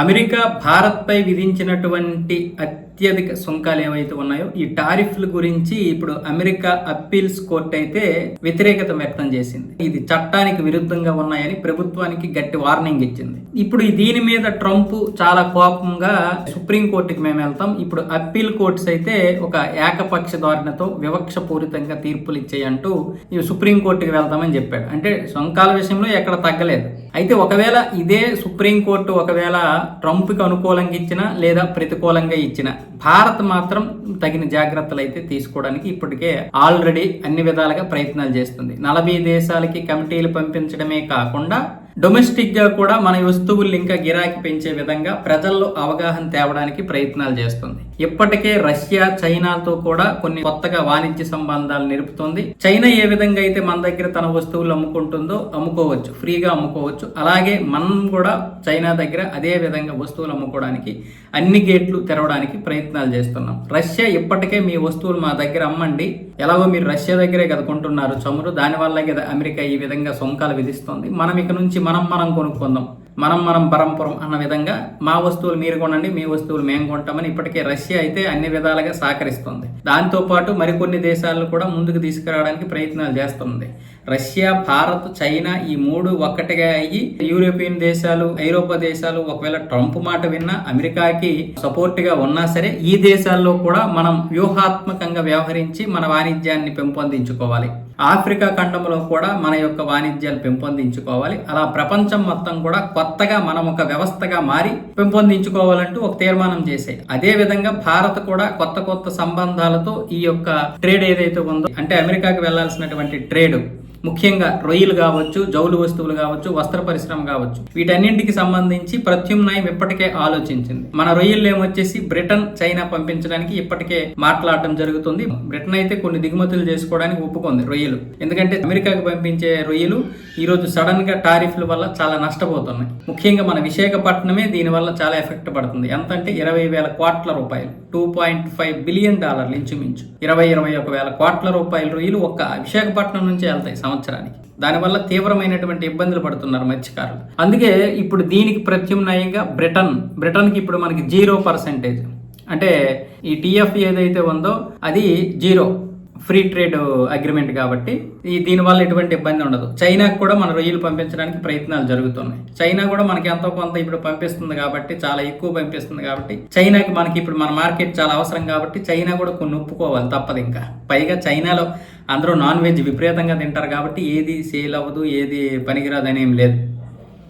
America భారత్పై విధించినటువంటి అత్యధిక సుంకాలు ఏవైతే ఉన్నాయో ఈ టారిఫ్ల గురించి ఇప్పుడు అమెరికా అప్పీల్స్ కోర్టు అయితే వ్యతిరేకత వ్యక్తం చేసింది. ఇది చట్టానికి విరుద్ధంగా ఉన్నాయని ప్రభుత్వానికి గట్టి వార్నింగ్ ఇచ్చింది. ఇప్పుడు దీని మీద ట్రంప్ చాలా కోపంగా సుప్రీం కోర్టుకి మేము వెళ్తాం. ఇప్పుడు అప్పీల్ కోర్ట్స్ అయితే ఒక ఏకపక్ష ధోరణితో వివక్ష పూరితంగా తీర్పులు ఇచ్చాయంటూ ఈ సుప్రీం కోర్టుకి వెళ్తామని చెప్పాడు. అంటే సుంకాల విషయంలో ఎక్కడ తగ్గలేదు. అయితే ఒకవేళ ఇదే సుప్రీం కోర్టు ఒకవేళ ట్రంప్కి అనుకూలంగా ఇచ్చిన లేదా ప్రతికూలంగా ఇచ్చిన భారత్ మాత్రం తగిన జాగ్రత్తలు అయితే తీసుకోవడానికి ఇప్పటికే ఆల్రెడీ అన్ని విధాలుగా ప్రయత్నాలు చేస్తుంది. నలభై దేశాలకి కమిటీలు పంపించడమే కాకుండా డొమెస్టిక్గా కూడా మన వస్తువులు ఇంకా గిరాకీ పెంచే విధంగా ప్రజల్లో అవగాహన తేవడానికి ప్రయత్నాలు చేస్తుంది. ఇప్పటికే రష్యా చైనాతో కూడా కొన్ని కొత్తగా వాణిజ్య సంబంధాలు నిలుపుతుంది. చైనా ఏ విధంగా అయితే మన దగ్గర తన వస్తువులు అమ్ముకుంటుందో అమ్ముకోవచ్చు ఫ్రీగా అమ్ముకోవచ్చు. అలాగే మనం కూడా చైనా దగ్గర అదే విధంగా వస్తువులు అమ్ముకోవడానికి అన్ని గేట్లు తెరవడానికి ప్రయత్నాలు చేస్తున్నాం. రష్యా ఇప్పటికే మీ వస్తువులు మా దగ్గర అమ్మండి. ఎలాగో మీరు రష్యా దగ్గరే కదా కొంటున్నారు చమురు దానివల్ల కదా అమెరికా ఈ విధంగా సుంకాలు విధిస్తుంది. మనం ఇక నుంచి మనం మనం కొనుక్కుందాం. మనం మనం పరంపరం అన్న విధంగా మా వస్తువులు మీరు కొనండి మీ వస్తువులు మేము కొంటామని ఇప్పటికే రష్యా అయితే అన్ని విధాలుగా సహకరిస్తుంది. దాంతోపాటు మరికొన్ని దేశాలను కూడా ముందుకు తీసుకురావడానికి ప్రయత్నాలు చేస్తుంది. రష్యా భారత్ చైనా ఈ మూడు ఒక్కటిగా అయ్యి యూరోపియన్ దేశాలు ఐరోపా దేశాలు ఒకవేళ ట్రంప్ మాట విన్నా అమెరికాకి సపోర్ట్గా ఉన్నా సరే ఈ దేశాల్లో కూడా మనం వ్యూహాత్మకంగా వ్యవహరించి మన వాణిజ్యాన్ని పెంపొందించుకోవాలి. ఆఫ్రికా ఖండంలో కూడా మన యొక్క వాణిజ్యాలు పెంపొందించుకోవాలి. అలా ప్రపంచం మొత్తం కూడా కొత్తగా మనం ఒక వ్యవస్థగా మారి పెంపొందించుకోవాలంటూ ఒక తీర్మానం చేశాయి. అదే విధంగా భారత్ కూడా కొత్త కొత్త సంబంధాలతో ఈ యొక్క ట్రేడ్ ఏదైతే ఉందో అంటే అమెరికాకి వెళ్ళాల్సినటువంటి ట్రేడ్ ముఖ్యంగా రొయ్యలు కావచ్చు జౌలు వస్తువులు కావచ్చు వస్త్ర పరిశ్రమ కావచ్చు. వీటన్నింటికి సంబంధించి ప్రత్యామ్నాయం ఇప్పటికే ఆలోచించింది. మన రొయ్యలు ఏమొచ్చేసి బ్రిటన్ చైనా పంపించడానికి ఇప్పటికే మాట్లాడడం జరుగుతుంది. బ్రిటన్ అయితే కొన్ని దిగుమతులు చేసుకోవడానికి ఒప్పుకుంది రొయ్యలు. ఎందుకంటే అమెరికాకు పంపించే రొయ్యలు ఈరోజు సడన్గా టారిఫ్ల వల్ల చాలా నష్టపోతున్నాయి. ముఖ్యంగా మన విశాఖపట్నమే దీనివల్ల చాలా ఎఫెక్ట్ పడుతుంది. ఎంత అంటే ఇరవై వేల కోట్ల రూపాయలు. టూ పాయింట్ ఫైవ్ బిలియన్ డాలర్లు ఇంచుమించు. ఇరవై ఇరవై ఒక వేల కోట్ల రూపాయల రొయ్యలు ఒక్క విశాఖపట్నం నుంచే వెళ్తాయి సంవత్సరానికి. దానివల్ల తీవ్రమైనటువంటి ఇబ్బందులు పడుతున్నారు మత్స్యకారులు. అందుకే ఇప్పుడు దీనికి ప్రత్యామ్నాయంగా బ్రిటన్ బ్రిటన్కి ఇప్పుడు మనకి జీరో పర్సెంటేజ్. అంటే ఈ టీఎఫ్ ఏదైతే ఉందో అది జీరో. ఫ్రీ ట్రేడ్ అగ్రిమెంట్ కాబట్టి ఈ దీనివల్ల ఎటువంటి ఇబ్బంది ఉండదు. చైనాకు కూడా మన రొయ్యలు పంపించడానికి ప్రయత్నాలు జరుగుతున్నాయి. చైనా కూడా మనకి ఎంతో కొంత ఇప్పుడు పంపిస్తుంది కాబట్టి చాలా ఎక్కువ పంపిస్తుంది కాబట్టి చైనాకి మనకి ఇప్పుడు మన మార్కెట్ చాలా అవసరం కాబట్టి చైనా కూడా కొన్ని ఒప్పుకోవాలి తప్పదు ఇంకా. పైగా చైనాలో అందరూ నాన్ వెజ్ విపరీతంగా తింటారు కాబట్టి ఏది సేల్ అవ్వదు ఏది పనికిరాదు అనేం లేదు.